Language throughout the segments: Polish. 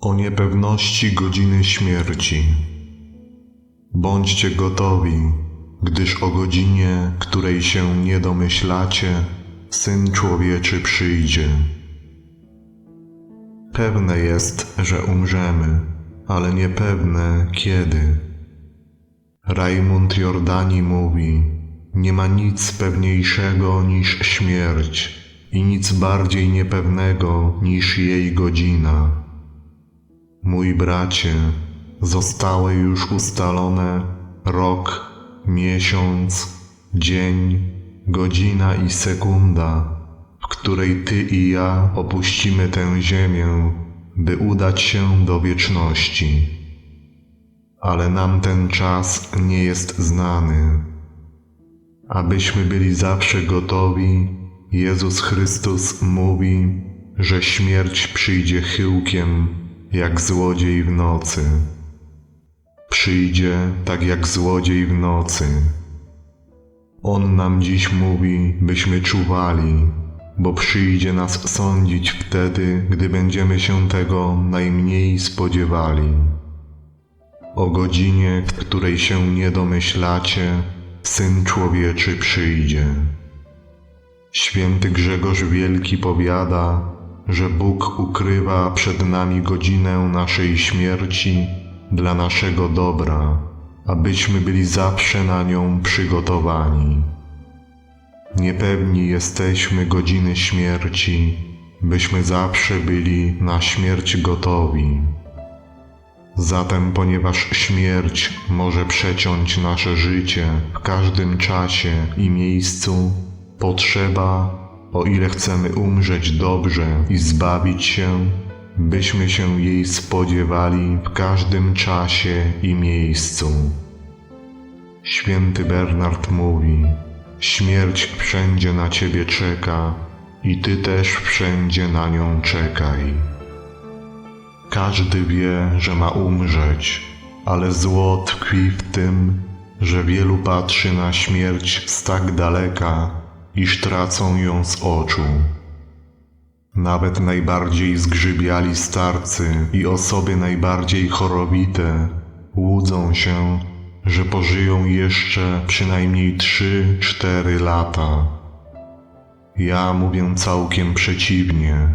o niepewności godziny śmierci. Bądźcie gotowi, gdyż o godzinie, której się nie domyślacie, Syn Człowieczy przyjdzie. Pewne jest, że umrzemy, ale niepewne kiedy. Rajmund Jordani mówi: Nie ma nic pewniejszego niż śmierć i nic bardziej niepewnego niż jej godzina. Mój bracie, zostały już ustalone rok, miesiąc, dzień, godzina i sekunda, w której Ty i ja opuścimy tę ziemię, by udać się do wieczności. Ale nam ten czas nie jest znany. Abyśmy byli zawsze gotowi, Jezus Chrystus mówi, że śmierć przyjdzie chyłkiem, jak złodziej w nocy. Przyjdzie tak jak złodziej w nocy. On nam dziś mówi, byśmy czuwali, bo przyjdzie nas sądzić wtedy, gdy będziemy się tego najmniej spodziewali. O godzinie, w której się nie domyślacie, Syn Człowieczy przyjdzie. Święty Grzegorz Wielki powiada, że Bóg ukrywa przed nami godzinę naszej śmierci dla naszego dobra, abyśmy byli zawsze na nią przygotowani. Niepewni jesteśmy godziny śmierci, byśmy zawsze byli na śmierć gotowi. Zatem, ponieważ śmierć może przeciąć nasze życie w każdym czasie i miejscu, potrzeba, o ile chcemy umrzeć dobrze i zbawić się, byśmy się jej spodziewali w każdym czasie i miejscu. Święty Bernard mówi: Śmierć wszędzie na ciebie czeka, i ty też wszędzie na nią czekaj. Każdy wie, że ma umrzeć, ale zło tkwi w tym, że wielu patrzy na śmierć z tak daleka, iż tracą ją z oczu. Nawet najbardziej zgrzybiali starcy i osoby najbardziej chorowite łudzą się, że pożyją jeszcze przynajmniej trzy, cztery lata. Ja mówię całkiem przeciwnie.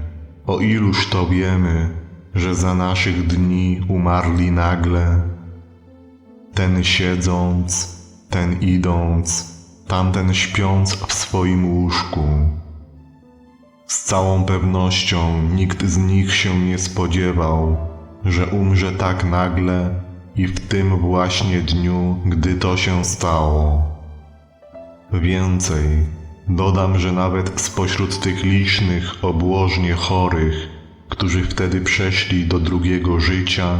O iluż to wiemy, że za naszych dni umarli nagle, ten siedząc, ten idąc, tamten śpiąc w swoim łóżku. Z całą pewnością nikt z nich się nie spodziewał, że umrze tak nagle i w tym właśnie dniu, gdy to się stało. Więcej, dodam, że nawet spośród tych licznych, obłożnie chorych, którzy wtedy przeszli do drugiego życia,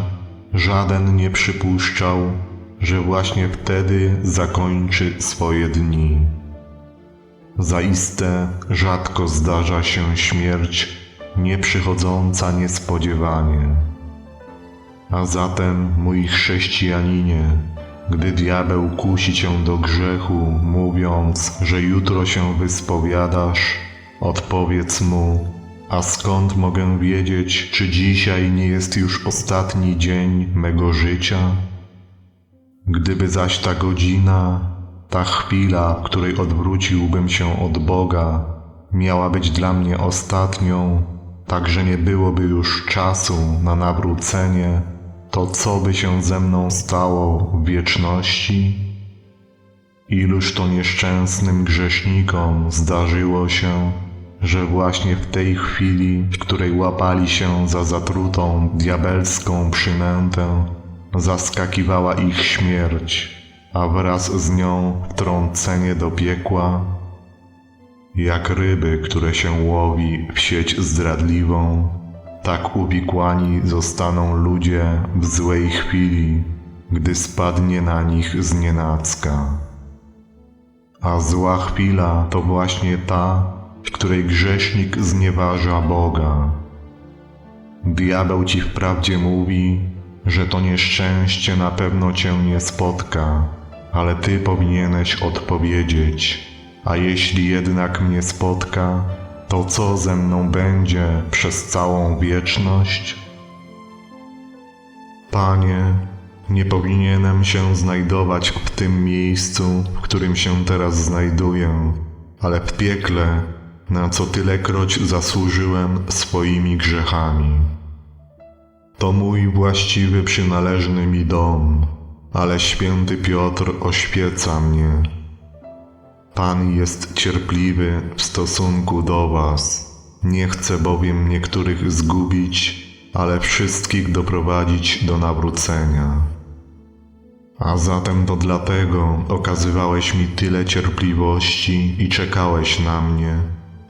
żaden nie przypuszczał, że właśnie wtedy zakończy swoje dni. Zaiste rzadko zdarza się śmierć nieprzychodząca niespodziewanie. A zatem, mój chrześcijaninie, gdy diabeł kusi cię do grzechu, mówiąc, że jutro się wyspowiadasz, odpowiedz mu, a skąd mogę wiedzieć, czy dzisiaj nie jest już ostatni dzień mego życia? Gdyby zaś ta godzina, ta chwila, w której odwróciłbym się od Boga, miała być dla mnie ostatnią, tak że nie byłoby już czasu na nawrócenie, to co by się ze mną stało w wieczności? Iluż to nieszczęsnym grzesznikom zdarzyło się, że właśnie w tej chwili, w której łapali się za zatrutą diabelską przynętę, zaskakiwała ich śmierć, a wraz z nią wtrącenie do piekła, jak ryby, które się łowi w sieć zdradliwą, tak uwikłani zostaną ludzie w złej chwili, gdy spadnie na nich znienacka. A zła chwila to właśnie ta, w której grzesznik znieważa Boga. Diabeł ci wprawdzie mówi, że to nieszczęście na pewno cię nie spotka, ale ty powinieneś odpowiedzieć: A jeśli jednak mnie spotka, to co ze mną będzie przez całą wieczność? Panie, nie powinienem się znajdować w tym miejscu, w którym się teraz znajduję, ale w piekle, na co tylekroć zasłużyłem swoimi grzechami. To mój właściwy, przynależny mi dom, ale święty Piotr oświeca mnie. Pan jest cierpliwy w stosunku do Was. Nie chce bowiem niektórych zgubić, ale wszystkich doprowadzić do nawrócenia. A zatem to dlatego okazywałeś mi tyle cierpliwości i czekałeś na mnie,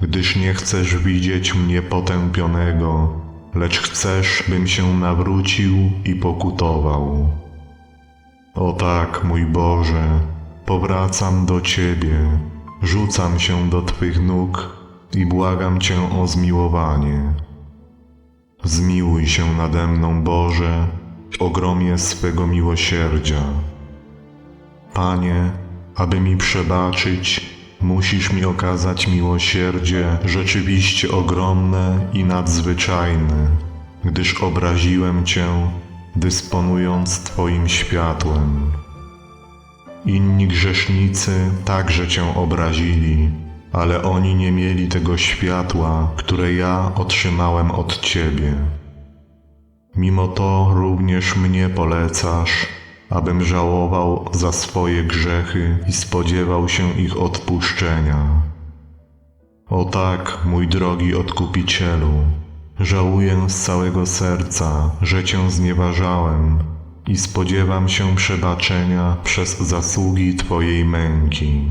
gdyż nie chcesz widzieć mnie potępionego, lecz chcesz, bym się nawrócił i pokutował. O tak, mój Boże, powracam do Ciebie, rzucam się do Twych nóg i błagam Cię o zmiłowanie. Zmiłuj się nade mną, Boże, w ogromie swego miłosierdzia. Panie, aby mi przebaczyć, musisz mi okazać miłosierdzie rzeczywiście ogromne i nadzwyczajne, gdyż obraziłem Cię, dysponując Twoim światłem. Inni grzesznicy także Cię obrazili, ale oni nie mieli tego światła, które ja otrzymałem od Ciebie. Mimo to również mnie polecasz, abym żałował za swoje grzechy i spodziewał się ich odpuszczenia. O tak, mój drogi Odkupicielu, żałuję z całego serca, że Cię znieważałem i spodziewam się przebaczenia przez zasługi Twojej męki.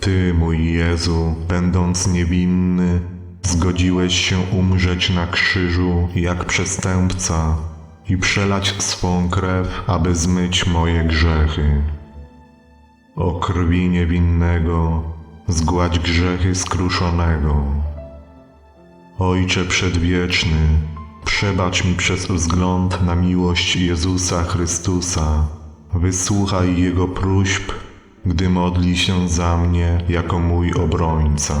Ty, mój Jezu, będąc niewinny, zgodziłeś się umrzeć na krzyżu jak przestępca i przelać swą krew, aby zmyć moje grzechy. O krwi niewinnego, zgładź grzechy skruszonego. Ojcze przedwieczny, przebacz mi przez wzgląd na miłość Jezusa Chrystusa, wysłuchaj Jego próśb, gdy modli się za mnie jako mój obrońca.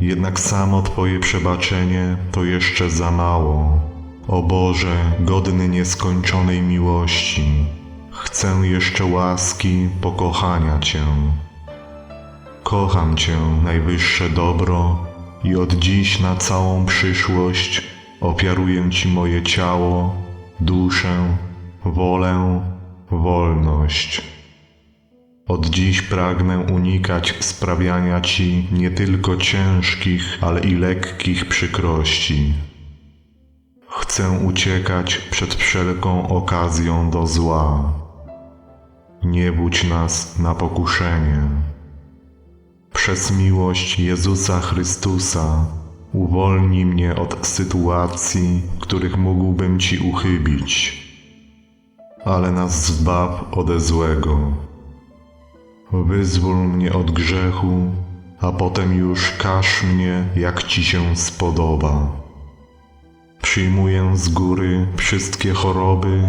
Jednak samo Twoje przebaczenie to jeszcze za mało. O Boże, godny nieskończonej miłości, chcę jeszcze łaski pokochania Cię. Kocham Cię, najwyższe dobro, i od dziś na całą przyszłość ofiaruję Ci moje ciało, duszę, wolę, wolność. Od dziś pragnę unikać sprawiania Ci nie tylko ciężkich, ale i lekkich przykrości. Chcę uciekać przed wszelką okazją do zła. Nie budź nas na pokuszenie. Przez miłość Jezusa Chrystusa uwolnij mnie od sytuacji, których mógłbym Ci uchybić, ale nas zbaw ode złego. Wyzwól mnie od grzechu, a potem już każ mnie, jak Ci się spodoba. Przyjmuję z góry wszystkie choroby,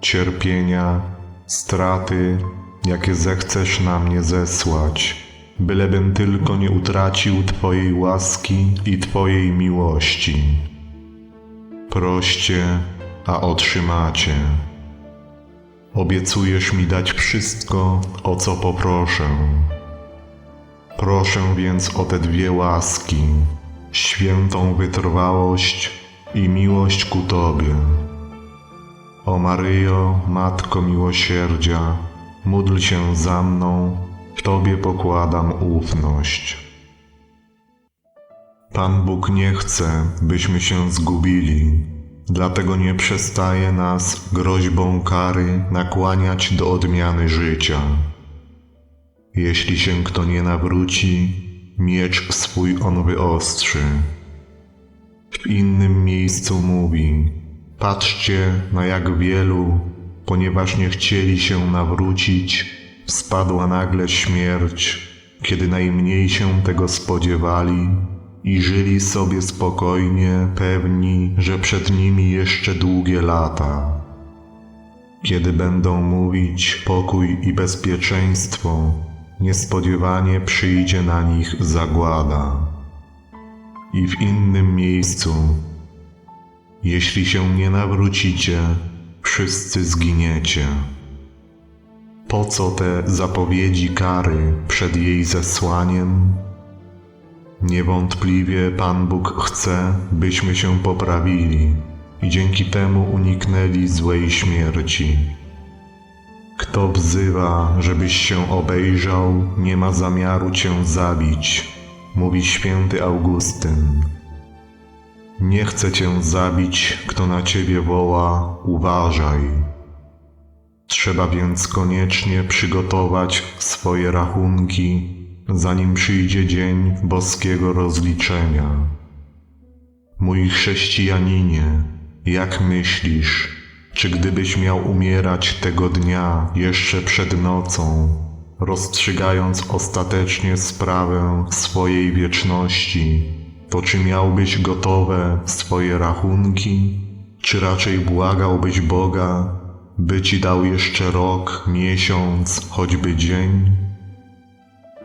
cierpienia, straty, jakie zechcesz na mnie zesłać, bylebym tylko nie utracił Twojej łaski i Twojej miłości. Proście, a otrzymacie. Obiecujesz mi dać wszystko, o co poproszę. Proszę więc o te dwie łaski, świętą wytrwałość i miłość ku Tobie. O Maryjo, Matko Miłosierdzia, módl się za mną, w Tobie pokładam ufność. Pan Bóg nie chce, byśmy się zgubili, dlatego nie przestaje nas groźbą kary nakłaniać do odmiany życia. Jeśli się kto nie nawróci, miecz swój on wyostrzy. W innym miejscu mówi: Patrzcie, na jak wielu, ponieważ nie chcieli się nawrócić, spadła nagle śmierć, kiedy najmniej się tego spodziewali i żyli sobie spokojnie, pewni, że przed nimi jeszcze długie lata. Kiedy będą mówić pokój i bezpieczeństwo, niespodziewanie przyjdzie na nich zagłada. I w innym miejscu Jeśli się nie nawrócicie, wszyscy zginiecie. Po co te zapowiedzi kary przed jej zesłaniem? Niewątpliwie Pan Bóg chce, byśmy się poprawili i dzięki temu uniknęli złej śmierci. Kto wzywa, żebyś się obejrzał, nie ma zamiaru cię zabić, mówi święty Augustyn. Nie chce cię zabić, kto na ciebie woła, uważaj. Trzeba więc koniecznie przygotować swoje rachunki, zanim przyjdzie dzień boskiego rozliczenia. Mój chrześcijaninie, jak myślisz, czy gdybyś miał umierać tego dnia jeszcze przed nocą, rozstrzygając ostatecznie sprawę swojej wieczności, to czy miałbyś gotowe swoje rachunki, czy raczej błagałbyś Boga, by ci dał jeszcze rok, miesiąc, choćby dzień?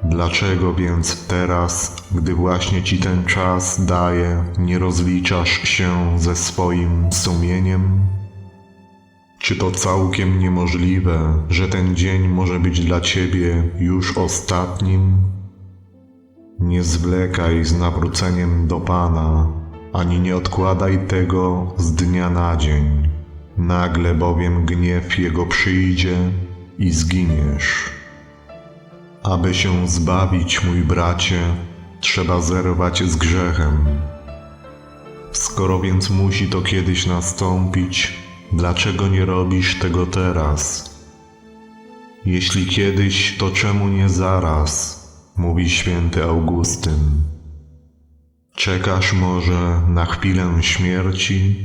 Dlaczego więc teraz, gdy właśnie ci ten czas daje, nie rozliczasz się ze swoim sumieniem? Czy to całkiem niemożliwe, że ten dzień może być dla ciebie już ostatnim? Nie zwlekaj z nawróceniem do Pana, ani nie odkładaj tego z dnia na dzień. Nagle bowiem gniew Jego przyjdzie i zginiesz. Aby się zbawić, mój bracie, trzeba zerwać z grzechem. Skoro więc musi to kiedyś nastąpić, dlaczego nie robisz tego teraz? Jeśli kiedyś, to czemu nie zaraz? mówi święty Augustyn. Czekasz może na chwilę śmierci?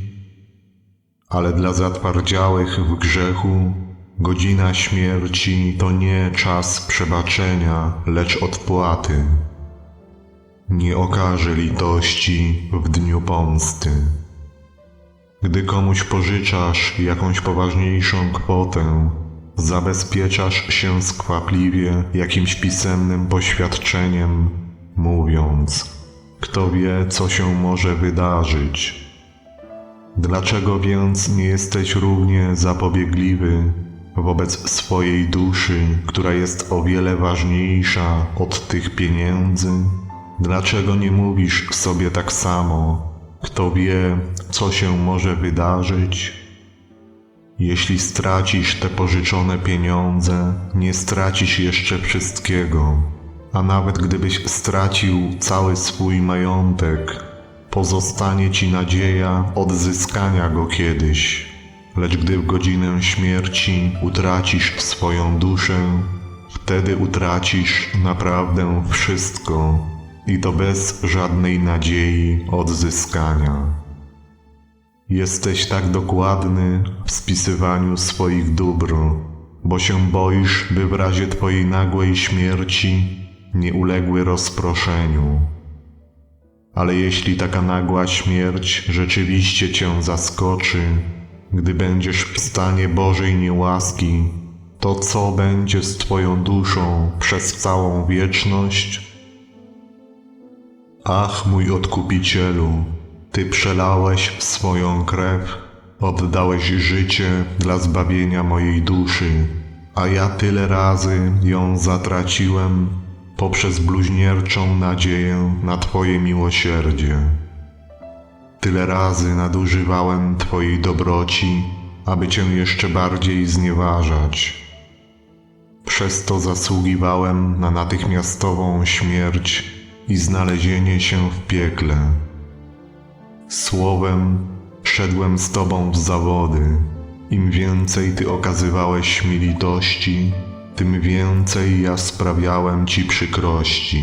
Ale dla zatwardziałych w grzechu godzina śmierci to nie czas przebaczenia, lecz odpłaty. Nie okaże litości w dniu pomsty. Gdy komuś pożyczasz jakąś poważniejszą kwotę, zabezpieczasz się skwapliwie jakimś pisemnym poświadczeniem, mówiąc: Kto wie, co się może wydarzyć. Dlaczego więc nie jesteś równie zapobiegliwy wobec swojej duszy, która jest o wiele ważniejsza od tych pieniędzy? Dlaczego nie mówisz sobie tak samo? Kto wie, co się może wydarzyć? Jeśli stracisz te pożyczone pieniądze, nie stracisz jeszcze wszystkiego, a nawet gdybyś stracił cały swój majątek, pozostanie ci nadzieja odzyskania go kiedyś. Lecz gdy w godzinę śmierci utracisz swoją duszę, wtedy utracisz naprawdę wszystko i to bez żadnej nadziei odzyskania. Jesteś tak dokładny w spisywaniu swoich dóbr, bo się boisz, by w razie Twojej nagłej śmierci nie uległy rozproszeniu. Ale jeśli taka nagła śmierć rzeczywiście Cię zaskoczy, gdy będziesz w stanie Bożej niełaski, to co będzie z Twoją duszą przez całą wieczność? Ach, mój odkupicielu, Ty przelałeś swoją krew, oddałeś życie dla zbawienia mojej duszy, a ja tyle razy ją zatraciłem poprzez bluźnierczą nadzieję na Twoje miłosierdzie. Tyle razy nadużywałem Twojej dobroci, aby Cię jeszcze bardziej znieważać. Przez to zasługiwałem na natychmiastową śmierć i znalezienie się w piekle. Słowem, szedłem z Tobą w zawody. Im więcej Ty okazywałeś mi litości, tym więcej ja sprawiałem Ci przykrości.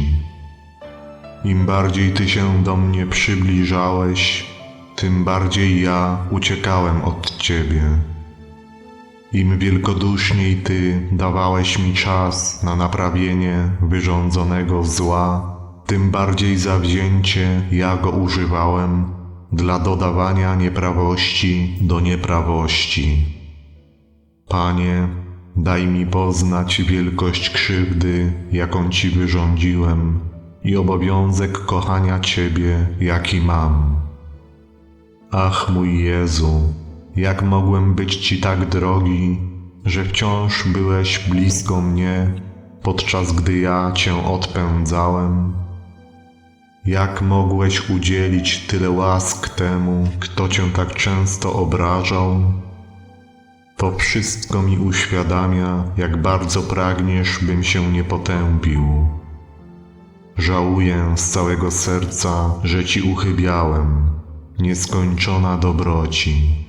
Im bardziej Ty się do mnie przybliżałeś, tym bardziej ja uciekałem od Ciebie. Im wielkoduszniej Ty dawałeś mi czas na naprawienie wyrządzonego zła, tym bardziej zawzięcie ja go używałem dla dodawania nieprawości do nieprawości. Panie, daj mi poznać wielkość krzywdy, jaką Ci wyrządziłem i obowiązek kochania Ciebie, jaki mam. Ach mój Jezu, jak mogłem być Ci tak drogi, że wciąż byłeś blisko mnie, podczas gdy ja Cię odpędzałem? Jak mogłeś udzielić tyle łask temu, kto Cię tak często obrażał? To wszystko mi uświadamia, jak bardzo pragniesz, bym się nie potępił. Żałuję z całego serca, że Ci uchybiałem, nieskończona dobroci.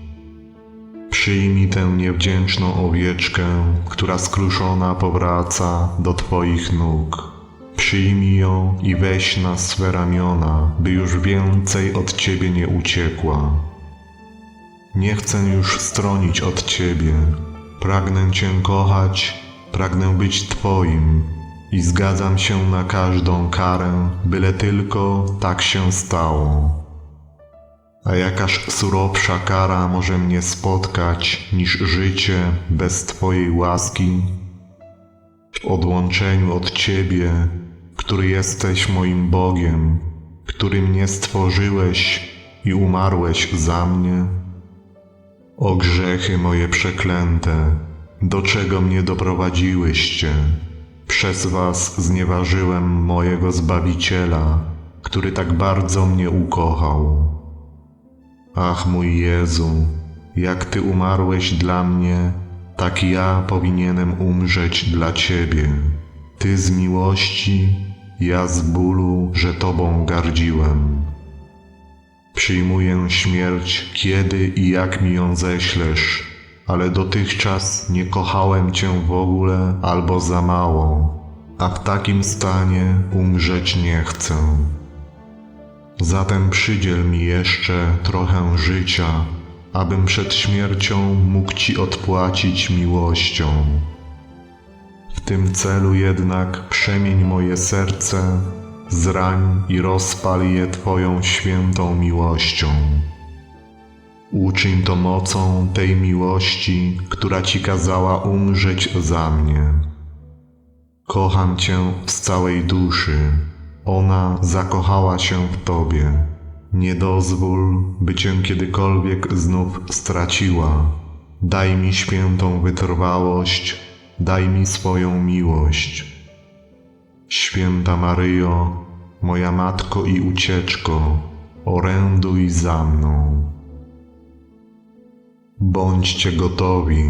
Przyjmij tę niewdzięczną owieczkę, która skruszona powraca do Twoich nóg. Przyjmij ją i weź na swe ramiona, by już więcej od Ciebie nie uciekła. Nie chcę już stronić od Ciebie. Pragnę Cię kochać, pragnę być Twoim i zgadzam się na każdą karę, byle tylko tak się stało. A jakaż surowsza kara może mnie spotkać niż życie bez Twojej łaski? W odłączeniu od Ciebie, który jesteś moim Bogiem, który mnie stworzyłeś i umarłeś za mnie? O grzechy moje przeklęte, do czego mnie doprowadziłyście? Przez was znieważyłem mojego Zbawiciela, który tak bardzo mnie ukochał. Ach mój Jezu, jak Ty umarłeś dla mnie, tak ja powinienem umrzeć dla Ciebie. Ty z miłości, ja z bólu, że Tobą gardziłem. Przyjmuję śmierć, kiedy i jak mi ją ześlesz, ale dotychczas nie kochałem Cię w ogóle albo za mało, a w takim stanie umrzeć nie chcę. Zatem przydziel mi jeszcze trochę życia, abym przed śmiercią mógł Ci odpłacić miłością. W tym celu jednak przemień moje serce, zrań i rozpal je Twoją świętą miłością. Uczyń to mocą tej miłości, która Ci kazała umrzeć za mnie. Kocham Cię z całej duszy. Ona zakochała się w Tobie. Nie dozwól, by Cię kiedykolwiek znów straciła. Daj mi świętą wytrwałość, daj mi swoją miłość. Święta Maryjo, moja Matko i Ucieczko, oręduj za mną. Bądźcie gotowi.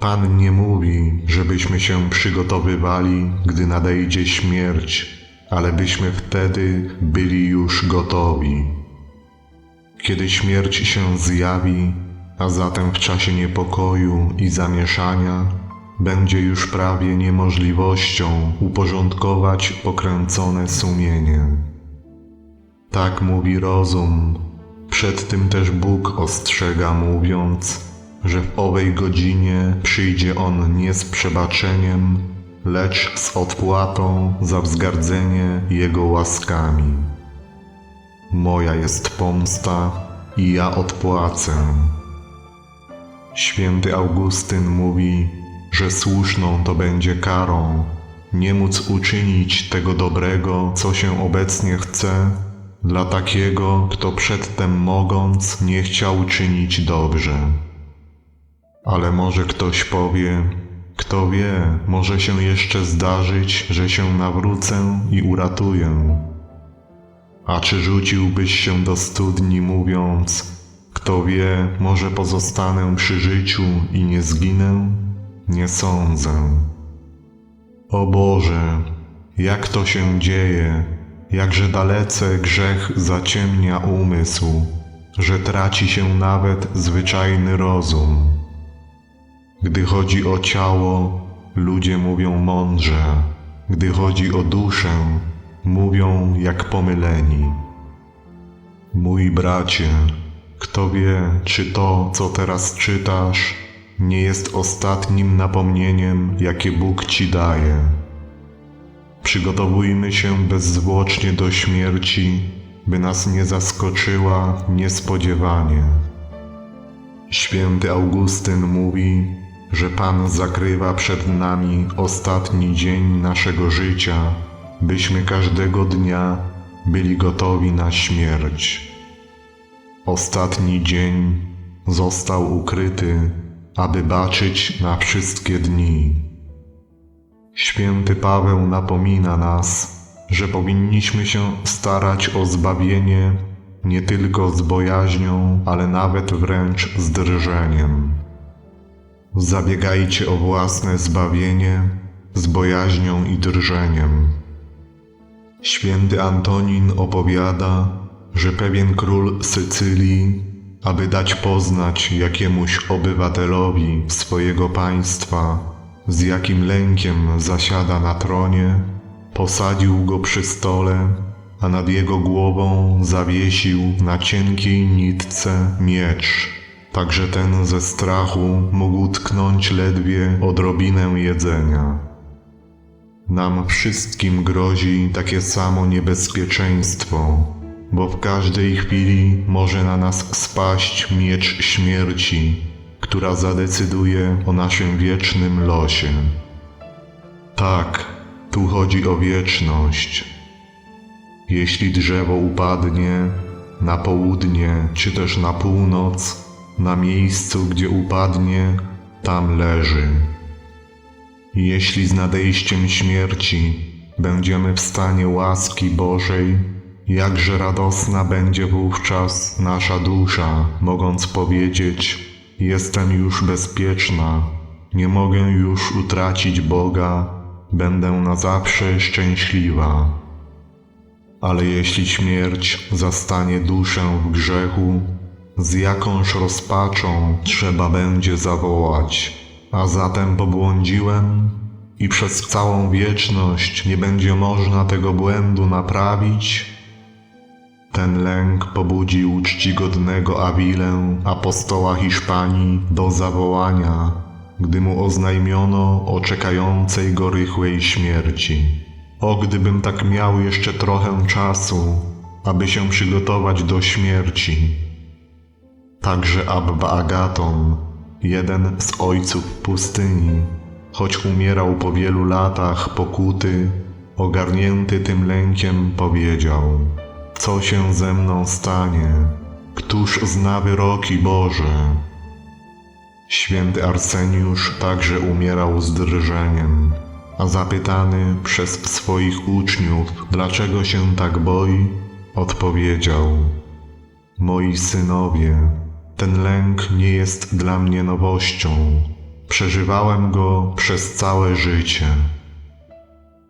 Pan nie mówi, żebyśmy się przygotowywali, gdy nadejdzie śmierć, ale byśmy wtedy byli już gotowi. Kiedy śmierć się zjawi, a zatem w czasie niepokoju i zamieszania, będzie już prawie niemożliwością uporządkować pokręcone sumienie. Tak mówi rozum, przed tym też Bóg ostrzega, mówiąc, że w owej godzinie przyjdzie On nie z przebaczeniem, lecz z odpłatą za wzgardzenie Jego łaskami. Moja jest pomsta i ja odpłacę. Święty Augustyn mówi, że słuszną to będzie karą nie móc uczynić tego dobrego, co się obecnie chce, dla takiego, kto przedtem mogąc nie chciał czynić dobrze. Ale może ktoś powie, kto wie, może się jeszcze zdarzyć, że się nawrócę i uratuję. A czy rzuciłbyś się do studni, mówiąc, kto wie, może pozostanę przy życiu i nie zginę? Nie sądzę. O Boże, jak to się dzieje, jakże dalece grzech zaciemnia umysł, że traci się nawet zwyczajny rozum. Gdy chodzi o ciało, ludzie mówią mądrze, gdy chodzi o duszę, mówią jak pomyleni. Mój bracie, kto wie, czy to, co teraz czytasz, nie jest ostatnim napomnieniem, jakie Bóg ci daje. Przygotowujmy się bezzwłocznie do śmierci, by nas nie zaskoczyła niespodziewanie. Święty Augustyn mówi, że Pan zakrywa przed nami ostatni dzień naszego życia, byśmy każdego dnia byli gotowi na śmierć. Ostatni dzień został ukryty, aby baczyć na wszystkie dni. Święty Paweł napomina nas, że powinniśmy się starać o zbawienie nie tylko z bojaźnią, ale nawet wręcz z drżeniem. Zabiegajcie o własne zbawienie z bojaźnią i drżeniem. Święty Antonin opowiada, że pewien król Sycylii, aby dać poznać jakiemuś obywatelowi swojego państwa, z jakim lękiem zasiada na tronie, posadził go przy stole, a nad jego głową zawiesił na cienkiej nitce miecz, tak że ten ze strachu mógł tknąć ledwie odrobinę jedzenia. Nam wszystkim grozi takie samo niebezpieczeństwo, bo w każdej chwili może na nas spaść miecz śmierci, która zadecyduje o naszym wiecznym losie. Tak, tu chodzi o wieczność. Jeśli drzewo upadnie na południe czy też na północ, na miejscu, gdzie upadnie, tam leży. Jeśli z nadejściem śmierci będziemy w stanie łaski Bożej, jakże radosna będzie wówczas nasza dusza, mogąc powiedzieć: Jestem już bezpieczna, nie mogę już utracić Boga, będę na zawsze szczęśliwa. Ale jeśli śmierć zastanie duszę w grzechu, z jakąż rozpaczą trzeba będzie zawołać. A zatem pobłądziłem i przez całą wieczność nie będzie można tego błędu naprawić? Ten lęk pobudził czcigodnego Awilę, apostoła Hiszpanii, do zawołania, gdy mu oznajmiono o czekającej go rychłej śmierci. O, gdybym tak miał jeszcze trochę czasu, aby się przygotować do śmierci. Także Abba Agaton, jeden z ojców pustyni, choć umierał po wielu latach pokuty, ogarnięty tym lękiem powiedział: Co się ze mną stanie? Któż zna wyroki Boże? Święty Arseniusz także umierał z drżeniem, a zapytany przez swoich uczniów, dlaczego się tak boi, odpowiedział: Moi synowie, ten lęk nie jest dla mnie nowością. Przeżywałem go przez całe życie.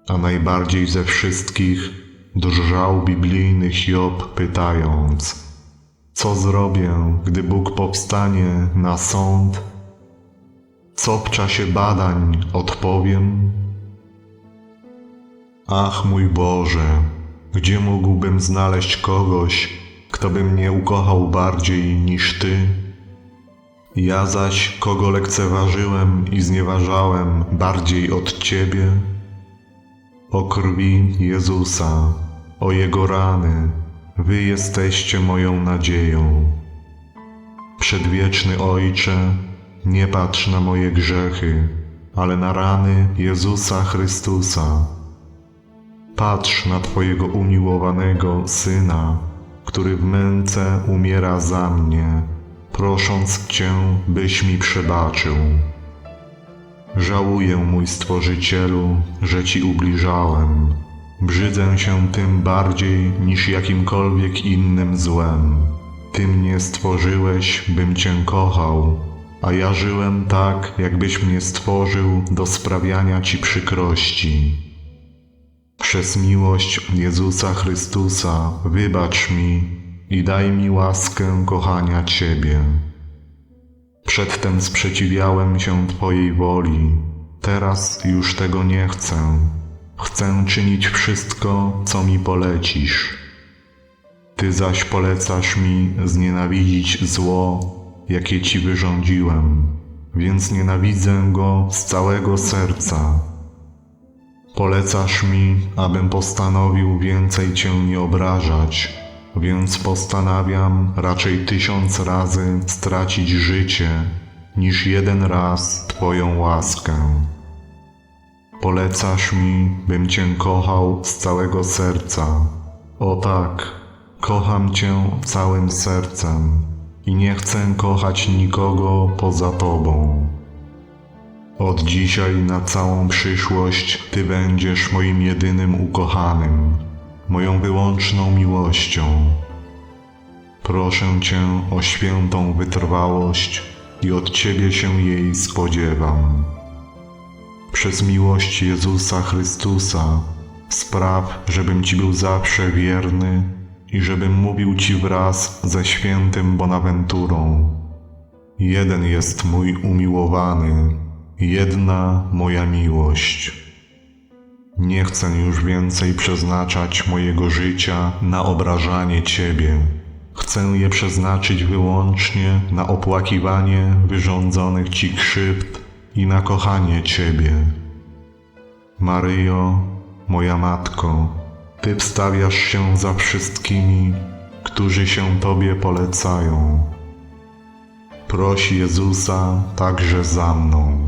A najbardziej ze wszystkich drżał biblijny Hiob, pytając: Co zrobię, gdy Bóg powstanie na sąd? Co w czasie badań odpowiem? Ach, mój Boże, gdzie mógłbym znaleźć kogoś, kto by mnie ukochał bardziej niż Ty? Ja zaś kogo lekceważyłem i znieważałem bardziej od Ciebie? O krwi Jezusa, o Jego rany, Wy jesteście moją nadzieją. Przedwieczny Ojcze, nie patrz na moje grzechy, ale na rany Jezusa Chrystusa. Patrz na Twojego umiłowanego Syna, który w męce umiera za mnie, prosząc Cię, byś mi przebaczył. Żałuję, mój Stworzycielu, że Ci ubliżałem. Brzydzę się tym bardziej niż jakimkolwiek innym złem. Ty mnie stworzyłeś, bym Cię kochał, a ja żyłem tak, jakbyś mnie stworzył do sprawiania Ci przykrości. Przez miłość Jezusa Chrystusa wybacz mi i daj mi łaskę kochania Ciebie. Przedtem sprzeciwiałem się Twojej woli, teraz już tego nie chcę. Chcę czynić wszystko, co mi polecisz. Ty zaś polecasz mi znienawidzić zło, jakie Ci wyrządziłem, więc nienawidzę go z całego serca. Polecasz mi, abym postanowił więcej Cię nie obrażać, więc postanawiam raczej tysiąc razy stracić życie, niż jeden raz Twoją łaskę. Polecasz mi, bym Cię kochał z całego serca. O tak, Kocham Cię całym sercem i nie chcę kochać nikogo poza Tobą. Od dzisiaj na całą przyszłość Ty będziesz moim jedynym ukochanym, moją wyłączną miłością. Proszę Cię o świętą wytrwałość i od Ciebie się jej spodziewam. Przez miłość Jezusa Chrystusa spraw, żebym Ci był zawsze wierny i żebym mówił Ci wraz ze świętym Bonaventurą. Jeden jest mój umiłowany, jedna moja miłość. Nie chcę już więcej przeznaczać mojego życia na obrażanie Ciebie. Chcę je przeznaczyć wyłącznie na opłakiwanie wyrządzonych Ci krzywd i na kochanie Ciebie. Maryjo, moja Matko, Ty wstawiasz się za wszystkimi, którzy się Tobie polecają. Proś Jezusa także za mną.